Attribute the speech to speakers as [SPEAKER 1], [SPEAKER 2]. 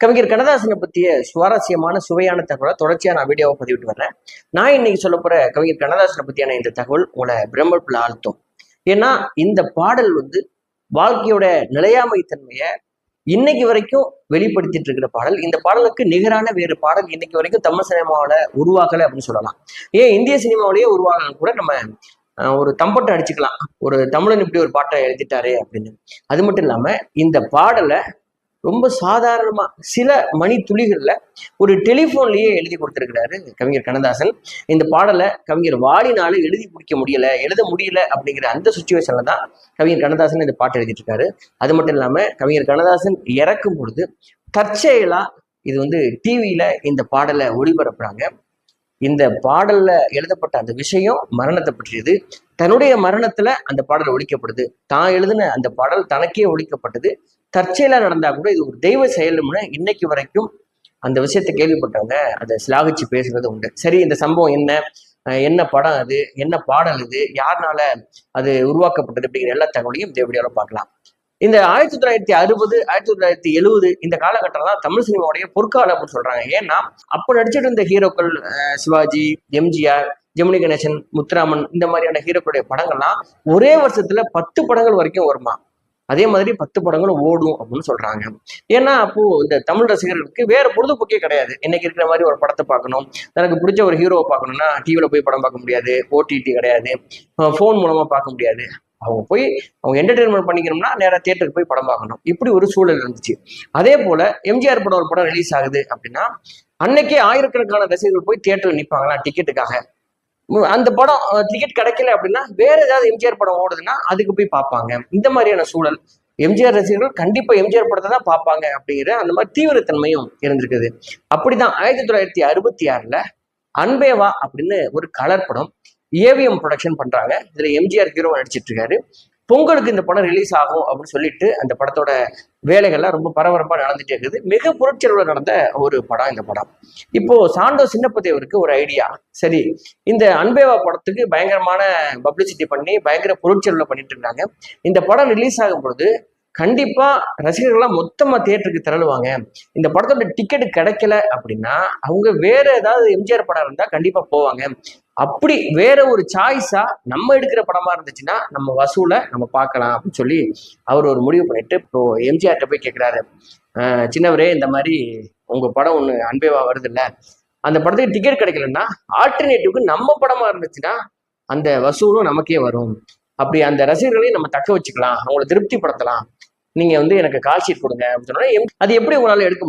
[SPEAKER 1] கவிஞர் கண்ணதாசனை பற்றிய சுவாரஸ்யமான சுவையான தகவலை தொடர்ச்சியாக நான் வீடியோவை பதிவிட்டு வர்றேன். நான் இன்னைக்கு சொல்ல போகிற கவிஞர் கண்ணதாசனை பற்றியான இந்த தகவல் உங்களை பிரம்மப்புல ஆழ்த்தும். ஏன்னா இந்த பாடல் வந்து வாழ்க்கையோட நிலையாமை தன்மையை இன்னைக்கு வரைக்கும் வெளிப்படுத்திட்டு இருக்கிற பாடல். இந்த பாடலுக்கு நிகரான வேறு பாடல் இன்னைக்கு வரைக்கும் தமிழ் சினிமாவில் உருவாக்கலை அப்படின்னு சொல்லலாம். ஏன் இந்திய சினிமாவிலேயே உருவாகலாம் கூட நம்ம அஹ், ஒரு தம்பட்டை அடிச்சுக்கலாம். ஒரு தமிழன் இப்படி ஒரு பாட்டை எழுதிட்டாரு அப்படின்னு. அது மட்டும் இல்லாம இந்த பாடலை ரொம்ப சாதாரணமாக சில மணி துளிகளில் ஒரு டெலிஃபோன்லேயே எழுதி கொடுத்துருக்கிறாரு கவிஞர் கண்ணதாசன். இந்த பாடலை கவிஞர் வாடினால எழுதி முடிக்க முடியல எழுத முடியல அப்படிங்கிற அந்த சுச்சுவேஷனில் தான் கவிஞர் கண்ணதாசன் இந்த பாட்டு எழுதிட்டு இருக்காரு அது மட்டும் இல்லாமல் கவிஞர் கண்ணதாசன் இறக்கும் பொழுது தற்செயலா இது வந்து டிவியில் இந்த பாடலை ஒளிபரப்புறாங்க. இந்த பாடலில் எழுதப்பட்ட அந்த விஷயம் மரணத்தை பற்றியது. தன்னுடைய மரணத்துல அந்த பாடல் ஒழிக்கப்படுது. தான் எழுதின அந்த பாடல் தனக்கே ஒழிக்கப்பட்டது. தற்செயலா நடந்தா கூட இது ஒரு தெய்வ செயலும்னு இன்னைக்கு வரைக்கும் அந்த விஷயத்தை கேள்விப்பட்டவங்க அதை சிலாகிச்சு பேசுறது உண்டு. சரி இந்த சம்பவம் என்ன? என்ன படம் அது? என்ன பாடல் இது? யாருனால அது உருவாக்கப்பட்டது அப்படிங்கிற எல்லா தகவலையும் இந்த வீடியோல பார்க்கலாம். இந்த ஆயிரத்தி தொள்ளாயிரத்தி அறுபது ஆயிரத்தி தொள்ளாயிரத்தி எழுபது இந்த காலகட்டம் தான் தமிழ் சினிமாவுடைய பொற்காலம் அப்படின்னு சொல்றாங்க. ஏன்னா அப்போ நடிச்சிட்டு இருந்த ஹீரோக்கள் சிவாஜி எம்ஜிஆர் ஜெமினி கணேசன் முத்துராமன் இந்த மாதிரியான ஹீரோக்களுடைய படங்கள்லாம் ஒரே வருஷத்துல பத்து படங்கள் வரைக்கும் வருமா? அதே மாதிரி பத்து படங்களும் ஓடும் அப்படின்னு சொல்றாங்க. ஏன்னா அப்போ இந்த தமிழ் ரசிகர்களுக்கு வேற பொழுதுபோக்கே கிடையாது. இன்னைக்கு இருக்கிற மாதிரி ஒரு படத்தை பார்க்கணும். தனக்கு பிடிச்ச ஒரு ஹீரோவை பார்க்கணும்னா டிவியில போய் படம் பார்க்க முடியாது. ஓடிடி கிடையாது. ஃபோன் மூலமா பார்க்க முடியாது. அவங்க போய் அவங்க என்டர்டைன்மெண்ட் பண்ணிக்கணும்னா நேராக தியேட்டருக்கு போய் படம் பார்க்கணும். இப்படி ஒரு சூழல் இருந்துச்சு. அதே போல எம்ஜிஆர் படம் ஒரு படம் ரிலீஸ் ஆகுது அப்படின்னா அன்னைக்கே ஆயிரக்கணக்கான ரசிகர்கள் போய் தியேட்டர்ல நிற்பாங்களா டிக்கெட்டுக்காக அந்த படம் டிக்கெட் கிடைக்கல அப்படின்னா வேற ஏதாவது எம்ஜிஆர் படம் ஓடுதுன்னா அதுக்கு போய் பார்ப்பாங்க. இந்த மாதிரியான சூழல். எம்ஜிஆர் ரசிகர்கள் கண்டிப்பா எம்ஜிஆர் படத்தை தான் பார்ப்பாங்க அப்படிங்கிற அந்த மாதிரி தீவிரத்தன்மையும் இருந்திருக்குது. அப்படிதான் ஆயிரத்தி தொள்ளாயிரத்தி அறுபத்தி ஆறுல அன்பேவா அப்படின்னு ஒரு கலர் படம் ஏவிஎம் ப்ரொடக்ஷன் பண்றாங்க. இதுல எம்ஜிஆர் ஹீரோ நடிச்சிட்டு இருக்காரு. பொங்கலுக்கு இந்த படம் ரிலீஸ் ஆகும் அப்படின்னு சொல்லிட்டு அந்த படத்தோட வேலைகள்லாம் ரொம்ப பரபரப்பாக நடந்துட்டே இருக்குது. மிக புரட்சியில் நடந்த ஒரு படம் இந்த படம். இப்போ சாண்டோ சின்னப்பதேவருக்கு ஒரு ஐடியா சரி இந்த அன்பேவா படத்துக்கு பயங்கரமான பப்ளிசிட்டி பண்ணி பயங்கர பொருட்செலவுல பண்ணிட்டு இருந்தாங்க. இந்த படம் ரிலீஸ் ஆகும் பொழுது கண்டிப்பா ரசிகர்கள்லாம் மொத்தமா தியேட்டருக்கு திரளுவாங்க. இந்த படத்தோட டிக்கெட் கிடைக்கல அப்படின்னா அவங்க வேற ஏதாவது எம்ஜிஆர் படம் இருந்தா கண்டிப்பா போவாங்க. அப்படி வேற ஒரு சாய்ஸா நம்ம எடுக்கிற படமா இருந்துச்சுன்னா நம்ம வசூலை நம்ம பார்க்கலாம் அப்படின்னு சொல்லி அவர் ஒரு முடிவு பண்ணிட்டு இப்போ எம்ஜிஆர்ட்ட போய் கேட்கிறாரு சின்னவரே இந்த மாதிரி உங்க படம் ஒன்று அன்பேவா வருது இல்ல அந்த படத்துக்கு டிக்கெட் கிடைக்கலன்னா ஆல்டர்னேட்டிவ்க்கு நம்ம படமா இருந்துச்சுன்னா அந்த வசூலும் நமக்கே வரும். அப்படி அந்த ரசிகர்களையும் நம்ம தக்க வச்சுக்கலாம். அவங்கள திருப்திப்படுத்தலாம். நீங்க வந்து எனக்கு கால் ஷீட் கொடுங்க அப்படின்னு சொன்னா அது எப்படி உங்களால எடுக்க